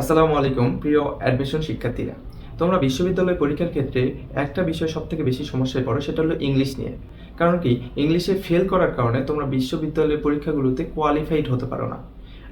আসসালামু আলাইকুম, প্রিয় অ্যাডমিশন শিক্ষার্থীরা। তোমরা বিশ্ববিদ্যালয় পরীক্ষার ক্ষেত্রে একটা বিষয় সব থেকে বেশি সমস্যায় পড়ো, সেটা হলো ইংলিশ নিয়ে। কারণ কি ইংলিশে ফেল করার কারণে তোমরা বিশ্ববিদ্যালয়ের পরীক্ষাগুলোতে কোয়ালিফাইড হতে পারো না।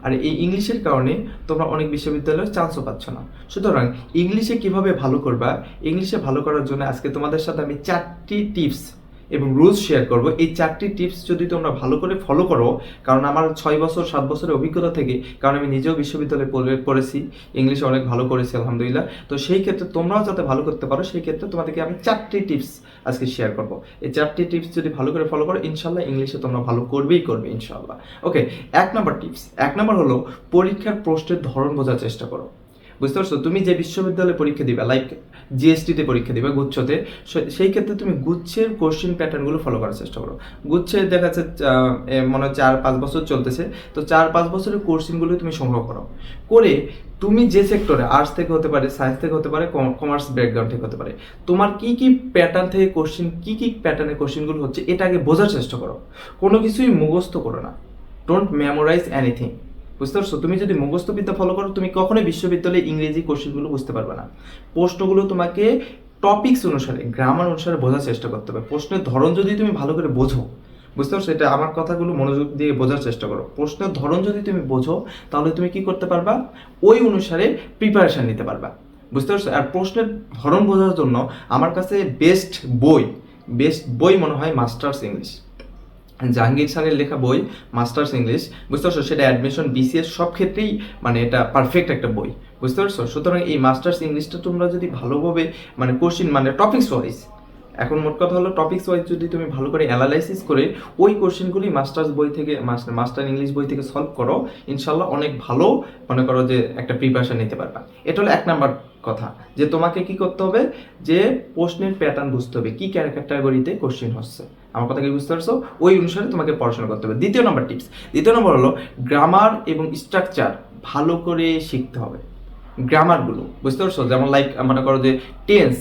আর এই ইংলিশের কারণে তোমরা অনেক বিশ্ববিদ্যালয়ের চান্সও পাচ্ছ না। সুতরাং ইংলিশে কীভাবে ভালো করবা ইংলিশে ভালো করার জন্য আজকে তোমাদের সাথে আমি চারটি টিপস এবং রুলস শেয়ার করব। এই চারটি টিপস যদি তোমরা ভালো করে ফলো করো, কারণ আমার ছয় বছর, সাত বছরের অভিজ্ঞতা থেকে, কারণ আমি নিজেও বিশ্ববিদ্যালয়ে পড়ে- পড়েছি ইংলিশে অনেক ভালো করেছি, আলহামদুলিল্লাহ। তো সেই ক্ষেত্রে তোমরাও যাতে ভালো করতে পারো, সেই ক্ষেত্রে তোমাদেরকে আমি চারটি টিপস আজকে শেয়ার করব। এই চারটি টিপস যদি ভালো করে ফলো করো, ইনশাল্লাহ ইংলিশে তোমরা ভালো করবেই করবে, ইনশাল্লাহ। ওকে এক নম্বর টিপস এক নম্বর হলো পরীক্ষার প্রশ্নের ধরন বোঝার চেষ্টা করো। বুঝতে পারছ? তুমি যে বিশ্ববিদ্যালয়ে পরীক্ষা দিবে লাইক জিএসটিতে পরীক্ষা দিবে গুচ্ছতে। সেই ক্ষেত্রে তুমি গুচ্ছের কোশ্চেন প্যাটার্নগুলো ফলো করার চেষ্টা করো। গুচ্ছে দেখা যাচ্ছে মনে হয় চার পাঁচ বছর চলতেছে। তো চার পাঁচ বছরের কোশ্চেনগুলো তুমি সংগ্রহ করো। করে তুমি যে সেক্টরে আর্টস থেকে হতে পারে সায়েন্স থেকে হতে পারে কমার্স ব্যাকগ্রাউন্ড থেকে হতে পারে, তোমার কি কি প্যাটার্ন থেকে কোশ্চেন কি কি প্যাটার্নের কোশ্চেনগুলো হচ্ছে এটা আগে বোঝার চেষ্টা করো। কোনো কিছুই মুখস্থ করো না। ডোন্ট মেমোরাইজ এনিথিং বুঝতে পারছ? তুমি যদি মুখস্থ বিদ্যা ফলো করো, তুমি কখনোই বিশ্ববিদ্যালয়ে ইংরেজি কোশ্চেনগুলো বুঝতে পারবে না। প্রশ্নগুলো তোমাকে টপিকস অনুসারে গ্রামার অনুসারে বোঝার চেষ্টা করতে হবে। প্রশ্নের ধরন যদি তুমি ভালো করে বোঝো, বুঝতে পারছ? এটা আমার কথাগুলো মনোযোগ দিয়ে বোঝার চেষ্টা করো। প্রশ্নের ধরন যদি তুমি বোঝো, তাহলে তুমি কি করতে পারবা? ওই অনুসারে প্রিপারেশান নিতে পারবা। বুঝতে পারছ? আর প্রশ্নের ধরন বোঝার জন্য আমার কাছে বেস্ট বই বেস্ট বই মনে হয় মাস্টার্স ইংলিশ জাহাঙ্গীর স্যারের লেখা বই, মাস্টার্স ইংলিশ, বুঝতে পারছ? সেটা অ্যাডমিশন বিসিএস সব ক্ষেত্রেই মানে এটা পারফেক্ট একটা বই, বুঝতে পারছ? সুতরাং এই মাস্টার্স ইংলিশটা তোমরা যদি ভালোভাবে মানে কোশ্চিন মানে টপিকস ওয়াইজ এখন মোট কথা হলো টপিকস ওয়াইজ যদি তুমি ভালো করে অ্যানালাইসিস করে ওই কোশ্চেনগুলি মাস্টার্স বই থেকে মাস্টার ইংলিশ বই থেকে সলভ করো, ইনশাল্লাহ অনেক ভালো মনে করো যে একটা প্রিপারেশন নিতে পারবা। এটা হলো এক নাম্বার কথা, যে তোমাকে কি করতে হবে? যে প্রশ্নের প্যাটার্ন বুঝতে হবে, কি ক্যাটাগরিতে কোশ্চেন হচ্ছে। আমার কথা কি বুঝতে পারছ? ওই অনুসারে তোমাকে পড়াশোনা করতে হবে। দ্বিতীয় নম্বর টিপস দ্বিতীয় নম্বর হলো গ্রামার এবং স্ট্রাকচার ভালো করে শিখতে হবে। গ্রামারগুলো বুঝতে পারছ? যেমন লাইক মনে করো যে টেন্স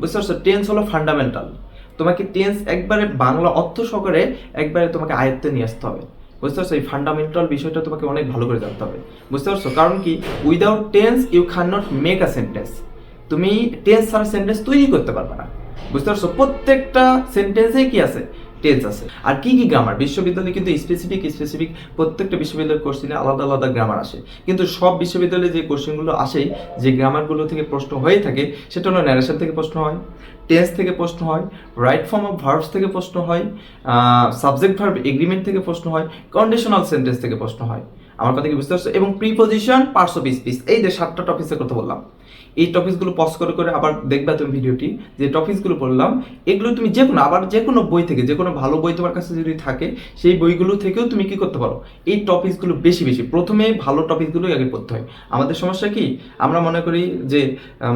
বুঝতে পারছ? টেন্স হলো ফান্ডামেন্টাল তোমাকে টেন্স একবারে বাংলা অর্থ সহকারে একবারে তোমাকে আয়ত্তে নিয়ে আসতে হবে। বুঝতে পারছ? এই ফান্ডামেন্টাল বিষয়টা তোমাকে অনেক ভালো করে জানতে হবে। বুঝতে পারছ? কারণ কি? Without tense you can not make a sentence তুমি টেন্স ছাড়া সেন্টেন্স তৈরি করতে পারবে না। বুঝতে পারছ? প্রত্যেকটা সেন্টেন্সেই কি আছে? টেন্স আছে। আর কি কি গ্রামার বিশ্ববিদ্যালয়ে কিন্তু স্পেসিফিক স্পেসিফিক প্রত্যেকটা বিশ্ববিদ্যালয়ের কোশ্চেনে আলাদা আলাদা গ্রামার আসে। কিন্তু সব বিশ্ববিদ্যালয়ে যে কোশ্চেনগুলো আসে যে গ্রামারগুলো থেকে প্রশ্ন হয়ে থাকে, সেটা হলো ন্যারেশন থেকে প্রশ্ন হয় টেন্স থেকে প্রশ্ন হয় রাইট ফর্ম অফ ভার্বস থেকে প্রশ্ন হয় সাবজেক্ট ভার্ব এগ্রিমেন্ট থেকে প্রশ্ন হয় কন্ডিশনাল সেন্টেন্স থেকে প্রশ্ন হয়। আমার কথা কি বুঝতে পারছ? এবং প্রিপোজিশন পার্টস অফ স্পিচ এই যে সাতটা টপিক্সের কথা বললাম, এই টপিকসগুলো পজ করে করে আবার দেখবা তুমি ভিডিওটি, যে টপিকসগুলো বললাম, এগুলো তুমি যে কোনো, আবার যে কোনো বই থেকে, যে কোনো ভালো বই তোমার কাছে যদি থাকে, সেই বইগুলো থেকেও তুমি কি করতে পারো? এই টপিকসগুলো বেশি বেশি। প্রথমে ভালো টপিকগুলোই আগে পড়তে হয়। আমাদের সমস্যা কি? আমরা মনে করি যে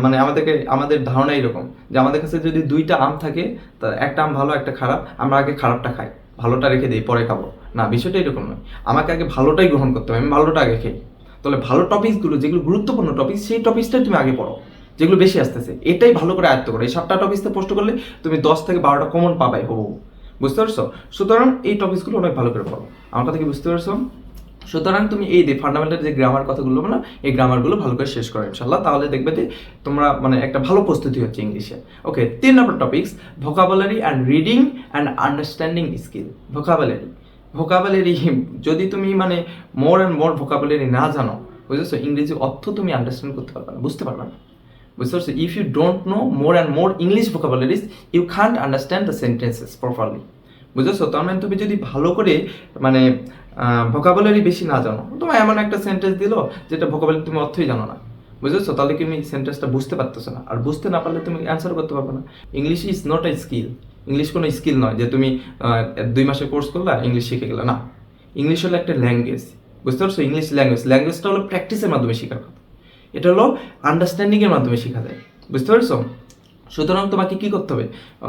মানে আমাদেরকে, আমাদের ধারণা এরকম, যে আমাদের কাছে যদি দুইটা আম থাকে, তা একটা আম ভালো, একটা খারাপ, আমরা আগে খারাপটা খাই। ভালোটা রেখে দিই, পরে খাব। না, বিষয়টা এরকম নয়। আমাকে আগে ভালোটাই গ্রহণ করতে হবে, আমি ভালোটা আগে খাই তাহলে ভালো টপিকসগুলো যেগুলো গুরুত্বপূর্ণ টপিক সেই টপিকসটাই তুমি আগে পড়ো, যেগুলো বেশি আসতেছে। এটাই ভালো করে আয়ত্ত করো। এই সাতটা টপিক্সতে পোস্ট করলে তুমি দশ থেকে বারোটা কমন পাবাই হব। বুঝতে পারছ? সুতরাং এই টপিকসগুলো অনেক ভালো করে পড়ো। আমার কথা কি বুঝতে পারছ? সুতরাং তুমি এই যে ফান্ডামেন্টাল যে গ্রামার কথাগুলো না, এই গ্রামারগুলো ভালো করে শেষ করো ইনশাল্লাহ তাহলে দেখবে যে তোমরা মানে একটা ভালো প্রস্তুতি হচ্ছে ইংলিশে। ওকে তিন নম্বর topics vocabulary and reading and understanding skill vocabulary vocabulary যদি তুমি মানে মোর অ্যান্ড মোর ভোকাবুলারি না জানো, বুঝেছ? ইংরেজি অর্থ তুমি আন্ডারস্ট্যান্ড করতে পারবে না, বুঝতে পারবে না। বুঝতে পারছ? If you don't know more and more English vocabularies you can't understand the sentences properly বুঝেছ? তার মানে তুমি যদি ভালো করে মানে ভোকাবুলারি বেশি না জানো তোমার এমন একটা সেন্টেন্স দিল যেটা ভোকাবুলারি তুমি অর্থই জানো না। বুঝেছ? তাহলে তুমি সেন্টেন্সটা বুঝতে পারতেছো না? আর বুঝতে না পারলে তুমি অ্যান্সার করতে পারবে না। English is not a skill English কোনো স্কিল নয় যে তুমি দুই মাসে কোর্স করলা ইংলিশ শিখে গেলে। না। ইংলিশ হলো একটা ল্যাঙ্গুয়েজ বুঝতে পারছ? ইংলিশ ল্যাঙ্গুয়েজ ল্যাঙ্গুয়েজটা হলো প্র্যাকটিসের মাধ্যমে শেখার কথা। এটা হলো আন্ডারস্ট্যান্ডিংয়ের মাধ্যমে শেখা যায়। বুঝতে পারছ? সুতরাং তোমাকে কি করতে হবে?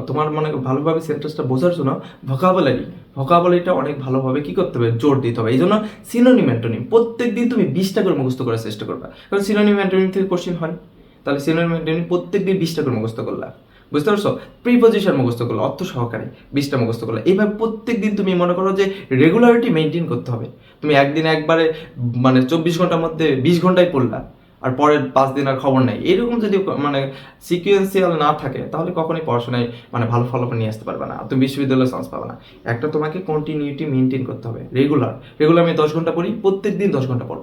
তোমার মনে ভালোভাবে সেন্টেন্সটা বোঝার জন্য ভোকাবুলারি ভোকাবুলারিটা অনেক ভালোভাবে কি করতে হবে? জোর দিতে হবে। এই জন্য সিনোনিম অ্যান্টোনিম প্রত্যেক দিন তুমি বিশটা করে মুখস্থ করার চেষ্টা করবে। কারণ সিনোনিম অ্যান্টোনিম থেকে কোশ্চেন হয়। তাহলে সিনোনিম অ্যান্টোনিম প্রত্যেক দিন বিশটা করে মুখস্থ করলা। বুঝতে পারছ? প্রিপোজিশন মুখস্থ করল, অর্থ সহকারে বিশটা মুখস্থ করল। এইভাবে প্রত্যেক দিন তুমি মনে করো যে রেগুলারিটি মেনটেন করতে হবে। তুমি একদিন একবারে মানে চব্বিশ ঘণ্টার মধ্যে বিশ ঘন্টায় পড়লা। আর পরের পাঁচ দিন আর খবর নেই। এরকম যদি মানে সিকুয়েন্সিয়াল না থাকে, তাহলে কখনোই পড়াশোনায় মানে ভালো ফলাফল নিয়ে আসতে পারবে না। তুমি বিশ্ববিদ্যালয়ে চান্স পাবে না। একটা তোমাকে কন্টিনিউটি মেনটেন করতে হবে। রেগুলার রেগুলার আমি দশ ঘণ্টা পড়ি প্রত্যেক দিন দশ ঘণ্টা পড়ব।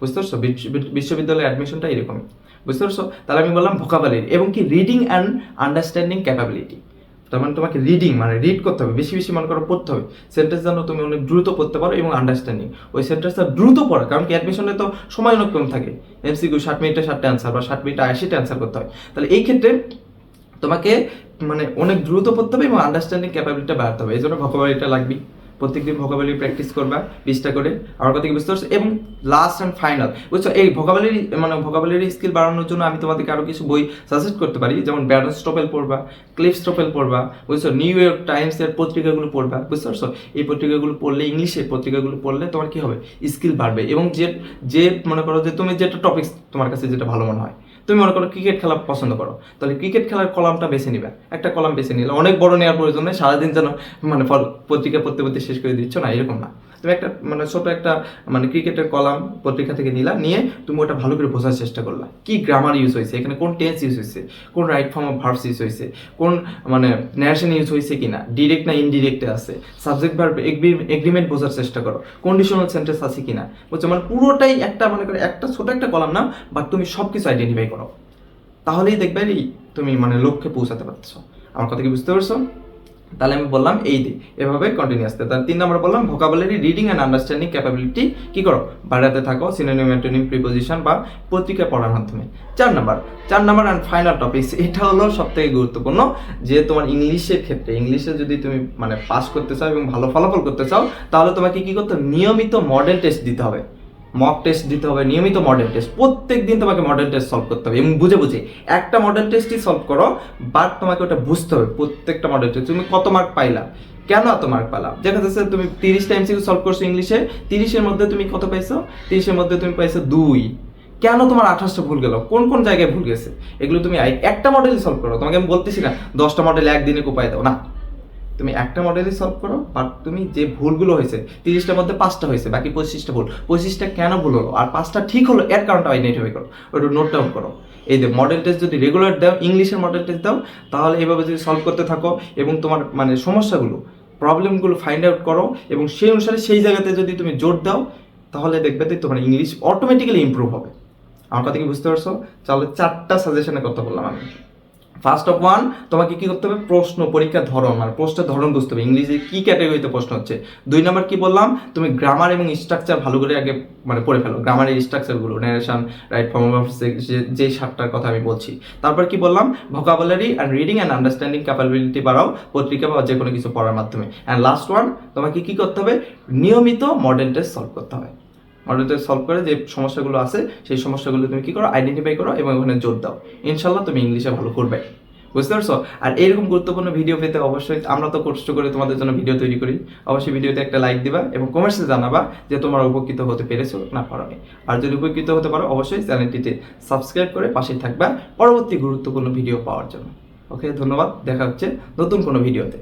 বুঝতে পারছ? বিশ্ব- বিশ্ববিদ্যালয়ে অ্যাডমিশনটা এরকমই। বুঝতে পারছ? তাহলে আমি বললাম ভোকাবুলারি এবং কি? রিডিং অ্যান্ড আন্ডারস্ট্যান্ডিং ক্যাপাবিলিটি তার মানে তোমাকে রিডিং মানে রিড করতে হবে, বেশি বেশি মনে করো পড়তে হবে। সেন্টেন্স যেন তুমি অনেক দ্রুত পড়তে পারো এবং আন্ডারস্ট্যান্ডিং ওই সেন্টেন্সটা দ্রুত পড়া, কারণ কি অ্যাডমিশনে তো সময় অনেক কম থাকে এমসিকিউ ষাট মিনিটে ষাটটা অ্যান্সার বা ষাট মিনিটে আশিটা অ্যান্সার করতে হয়। তাহলে এই ক্ষেত্রে তোমাকে মানে অনেক দ্রুত পড়তে হবে এবং আন্ডারস্ট্যান্ডিং ক্যাপাবিলিটিটা বাড়াতে হবে। এই জন্য ভোকাবুলারিটা লাগবে প্রত্যেকদিন ভোকাবুলারি প্র্যাকটিস করবা, বিশটা করে আমার কথা কি বুঝতে পারছ এবং লাস্ট অ্যান্ড ফাইনাল বুঝছ? এই ভোকাবুলারি মানে ভোকাবুলারি স্কিল বাড়ানোর জন্য আমি তোমাদেরকে আরও কিছু বই সাজেস্ট করতে পারি, যেমন ব্যারন স্টোপেল পড়বা ক্লিফ স্টোপেল পড়বা, বুঝছ? নিউ ইয়র্ক টাইমসের পত্রিকাগুলো পড়বা বুঝতে পারছ এই পত্রিকাগুলো পড়লে ইংলিশের পত্রিকাগুলো পড়লে তোমার কি হবে? স্কিল বাড়বে। এবং যে যে মনে করো যে তুমি যেটা টপিক তোমার কাছে যেটা ভালো মনে হয় তুমি মনে করো ক্রিকেট খেলা পছন্দ করো, তাহলে ক্রিকেট খেলার কলামটা বেছে নিবে। একটা কলাম বেছে নিলে অনেক বড় নেওয়ার প্রয়োজন নেই, সারাদিন যেন মানে ফল, পত্রিকা পড়তে পড়তে শেষ করে দিচ্ছ, না, এরকম না। তুমি একটা মানে ছোট একটা মানে ক্রিকেটের কলাম পত্রিকা থেকে নিলা, নিয়ে তুমি ওটা ভালো করে বোঝার চেষ্টা করলা। কি গ্রামার ইউজ হয়েছে? এখানে কোন টেন্স ইউজ হয়েছে? কোন right form of verbs use হয়েছে? কোন মানে ন্যারেশন ইউজ হয়েছে কিনা? ডিরেক্ট না ইনডিরেক্টে আছে? সাবজেক্ট ভার্ব এগ্রিমেন্ট বোঝার চেষ্টা করো। কন্ডিশনাল সেন্টেন্স আছে কিনা? বুঝছ মানে পুরোটাই একটা, মনে করো, একটা ছোট একটা কলাম নাও বাট তুমি সব কিছু আইডেন্টিফাই করো। তাহলেই দেখবে তুমি মানে লক্ষ্যে পৌঁছাতে পারছ আমার কথা কি বুঝতে পারছ? তাহলে আমি বললাম এই দিক এভাবে কন্টিনিউয়াসতে তাহলে তিন নম্বর বললাম vocabulary reading and understanding capability কী করো? বাড়াতে থাকো সিনোনিম প্রিপোজিশন বা পত্রিকা পড়ার মাধ্যমে। চার নাম্বার চার নাম্বার অ্যান্ড ফাইনাল টপিকস এটা হলো সব থেকে গুরুত্বপূর্ণ যে তোমার ইংলিশের ক্ষেত্রে, ইংলিশে যদি তুমি মানে পাস করতে চাও এবং ভালো ফলাফল করতে চাও, তাহলে তোমাকে কী করতে নিয়মিত মডেল টেস্ট দিতে হবে। মক টেস্ট দিতে হবে, নিয়মিত মডেল টেস্ট প্রত্যেক দিন তোমাকে মডেল টেস্ট সলভ করতে হবে। এবং বুঝে বুঝে, একটা মডেল টেস্টই সলভ করো বাট তোমাকে ওটা বুঝতে হবে, প্রত্যেকটা মডেল টেস্ট তুমি কত মার্ক পাইলা? কেন এত মার্ক পেলাম দেখা যাচ্ছে তুমি তিরিশটা এমসিকিউ সলভ করছ ইংলিশে তিরিশের মধ্যে তুমি কত পাইছো? তিরিশের মধ্যে তুমি পাইছো দুই। কেন তোমার আঠাশটা ভুল গেল? কোন কোন জায়গায় ভুল গেছে? এগুলো তুমি একটা মডেলই সলভ করো। তোমাকে আমি বলতেছি না, দশটা মডেল একদিনে কোপায় দাও। না। তুমি একটা মডেলই সলভ করো বাট তুমি যে ভুলগুলো হয়েছে, তিরিশটার মধ্যে পাঁচটা হয়েছে, বাকি পঁচিশটা ভুল। পঁচিশটা কেন ভুল হলো? আর পাঁচটা ঠিক হলো, এর কারণটা আইডেন্টিফাই করো ওটা নোট ডাউন করো। এই যে মডেল টেস্ট যদি রেগুলার দাও ইংলিশের মডেল টেস্ট দাও, তাহলে এইভাবে যদি সলভ করতে থাকো এবং তোমার মানে সমস্যাগুলো প্রবলেমগুলো ফাইন্ড আউট করো এবং সেই অনুসারে সেই জায়গাতে যদি তুমি জোর দাও, তাহলে দেখবে যে তোমার ইংলিশ অটোমেটিক্যালি ইমপ্রুভ হবে। আমার কথা কি বুঝতে পারছ? তাহলে চারটা সাজেশনের কথা বললাম আমি। ফার্স্ট অফ ওয়ান তোমাকে কি করতে হবে? প্রশ্ন পরীক্ষার ধরন। মানে প্রশ্নের ধরন বুঝতে হবে। ইংলিশে কি ক্যাটাগরিতে প্রশ্ন হচ্ছে? দুই নম্বর কি বললাম? তুমি গ্রামার এবং স্ট্রাকচার ভালো করে আগে মানে পড়ে ফেলো। গ্রামারের স্ট্রাকচারগুলো ন্যারেশন রাইট ফর্ম যে সাতটার কথা আমি বলছি। তারপর কি বললাম? Vocabulary and reading and understanding capability বাড়াও। পত্রিকা বা যে কোনো কিছু পড়ার মাধ্যমে। অ্যান্ড লাস্ট ওয়ান তোমাকে কি করতে হবে? নিয়মিত মডেল টেস্ট সলভ করতে হবে। মডেল সলভ করে যে সমস্যাগুলো আছে, সেই সমস্যাগুলো তুমি কি করো? আইডেন্টিফাই করো এবং ওখানে জোর দাও। ইনশাল্লাহ তুমি ইংলিশে ভালো করবে। বুঝতে পারছ? আর এরকম গুরুত্বপূর্ণ ভিডিও পেতে অবশ্যই আমরা তো কষ্ট করে তোমাদের জন্য ভিডিও তৈরি করি। অবশ্যই ভিডিওতে একটা লাইক দিবা এবং কমেন্টসে জানাবা যে তোমরা উপকৃত হতে পেরেছ না পারোনি। আর যদি উপকৃত হতে পারো, অবশ্যই চ্যানেলটিতে সাবস্ক্রাইব করে পাশে থাকবা। পরবর্তী গুরুত্বপূর্ণ ভিডিও পাওয়ার জন্য। ওকে ধন্যবাদ। দেখা হচ্ছে নতুন কোনো ভিডিওতে